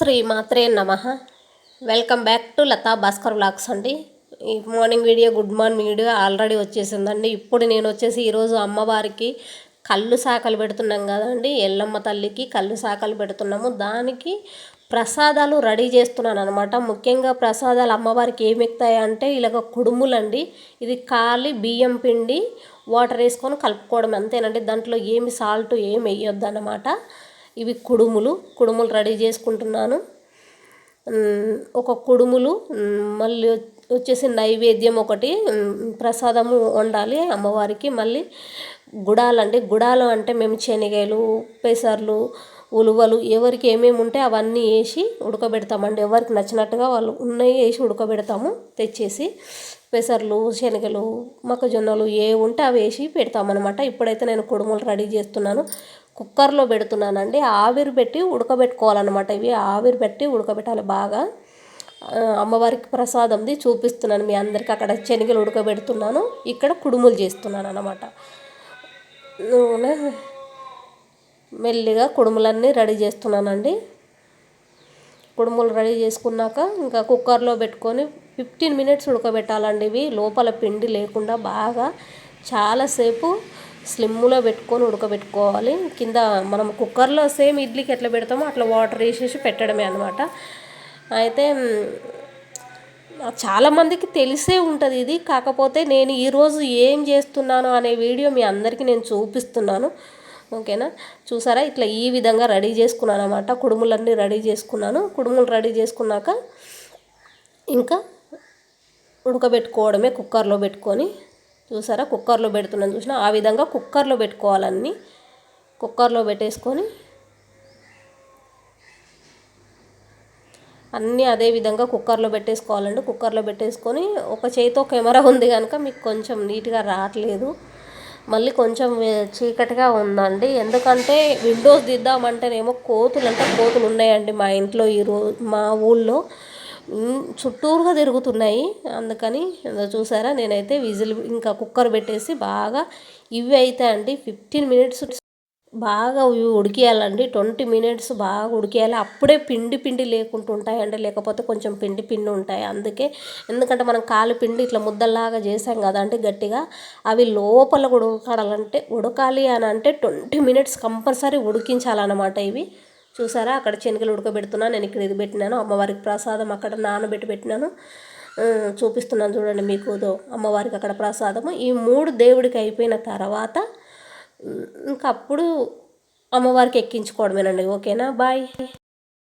శ్రీమాత్రే నమ. Welcome back to Latha Bhaskar vlogs అండి. ఈ morning video good morning video already వచ్చేసిందండి. ఇప్పుడు నేను వచ్చేసి ఈరోజు అమ్మవారికి కళ్ళు సాకలు పెడుతున్నాం కదండి. ఎల్లమ్మ తల్లికి కళ్ళు సాకలు పెడుతున్నాము. దానికి ప్రసాదాలు రెడీ చేస్తున్నాను అనమాట ముఖ్యంగా ప్రసాదాలు అమ్మవారికి ఏమి ఎక్కుతాయి అంటే ఇలాగ కుడుములండి. ఇది కాలి బియ్యం పిండి వాటర్ వేసుకొని కలుపుకోవడం అంతేనండి. దాంట్లో ఏమి సాల్ట్ ఏమి వేయొద్దు అనమాట ఇవి కుడుములు కుడుములు రెడీ చేసుకుంటున్నాను. ఒక కుడుములు మళ్ళీ వచ్చేసి నైవేద్యం ఒకటి ప్రసాదము వండాలి అమ్మవారికి. మళ్ళీ గుడాలండి గుడాలు అంటే మేము శనగలు పెసర్లు ఉలువలు ఎవరికి ఏమేమి ఉంటే అవన్నీ వేసి ఉడకబెడతామండి. ఎవరికి నచ్చినట్టుగా వాళ్ళు ఉన్నాయి వేసి ఉడకబెడతాము తెచ్చేసి పెసర్లు శనగలు మొక్కజొన్నలు ఏ ఉంటే అవి వేసి పెడతామన్నమాట. ఇప్పుడైతే నేను కుడుములు రెడీ చేస్తున్నాను. కుక్కర్లో పెడుతున్నానండి. ఆవిరి పెట్టి ఉడకబెట్టుకోవాలన్నమాట ఇవి. ఆవిరి పెట్టి ఉడకబెట్టాలి బాగా. అమ్మవారికి ప్రసాదంది చూపిస్తున్నాను మీ అందరికి. అక్కడ శనగలు ఉడకబెడుతున్నాను. ఇక్కడ కుడుములు చేస్తున్నాను అనమాట నూనె మెల్లిగా కుడుములన్నీ రెడీ చేస్తున్నానండి. కుడుములు రెడీ చేసుకున్నాక ఇంకా కుక్కర్లో పెట్టుకొని ఫిఫ్టీన్ మినిట్స్ ఉడకబెట్టాలండి ఇవి. లోపల పిండి లేకుండా బాగా చాలాసేపు స్లిమ్లో పెట్టుకొని ఉడకబెట్టుకోవాలి. కింద మనం కుక్కర్లో సేమ్ ఇడ్లీకి ఎట్లా పెడతామో అట్లా వాటర్ వేసేసి పెట్టడమే అనమాట అయితే చాలామందికి తెలిసే ఉంటుంది ఇది. కాకపోతే నేను ఈరోజు ఏం చేస్తున్నాను అనే వీడియో మీ అందరికీ నేను చూపిస్తున్నాను. ఓకేనా? చూసారా? ఇట్లా ఈ విధంగా రెడీ చేసుకున్నాను అనమాట కుడుములన్నీ రెడీ చేసుకున్నాను. కుడుములు రెడీ చేసుకున్నాక ఇంకా ఉడకబెట్టుకోవడమే కుక్కర్లో పెట్టుకొని. చూసారా? కుక్కర్లో పెడుతున్నాను. చూసిన? ఆ విధంగా కుక్కర్లో పెట్టుకోవాలన్నీ. కుక్కర్లో పెట్టేసుకొని అన్నీ అదే విధంగా కుక్కర్లో పెట్టేసుకోవాలండి. కుక్కర్లో పెట్టేసుకొని ఒక చేతితో కెమెరా ఉంది కనుక మీకు కొంచెం నీట్గా రావట్లేదు. మళ్ళీ కొంచెం చీకటిగా ఉందండి. ఎందుకంటే విండోస్ దిద్దామంటేనేమో కోతులు అంటే కోతులు ఉన్నాయండి మా ఇంట్లో ఈరోజు మా ఊళ్ళో. చుట్టూరుగా తిరుగుతున్నాయి. అందుకని చూసారా? నేనైతే విజిల్ ఇంకా కుక్కర్ పెట్టేసి బాగా ఇవి అయితే అండి ఫిఫ్టీన్ మినిట్స్ బాగా ఇవి ఉడికేయాలండి. ట్వంటీ మినిట్స్ బాగా ఉడికేయాలి. అప్పుడే పిండి పిండి లేకుండా ఉంటాయండి. లేకపోతే కొంచెం పిండి పిండి ఉంటాయి. అందుకే ఎందుకంటే మనం కాలు పిండి ఇట్లా ముద్దల్లాగా చేసాం కదా గట్టిగా అవి లోపల కూడా ఉడకాలంటే ఉడకాలి అని అంటే ట్వంటీ మినిట్స్ కంపల్సరీ ఉడికించాలన్నమాట ఇవి. చూసారా? అక్కడ శనగలు ఉడకబెడుతున్నా. నేను ఇక్కడ ఇది పెట్టినాను. అమ్మవారికి ప్రసాదం అక్కడ నానబెట్టి పెట్టినాను. చూపిస్తున్నాను చూడండి మీకు. అమ్మవారికి అక్కడ ప్రసాదము. ఈ మూడు దేవుడికి అయిపోయిన తర్వాత ఇంకప్పుడు అప్పుడు అమ్మవారికి ఎక్కించుకోవడమేనండి. ఓకేనా? బాయ్.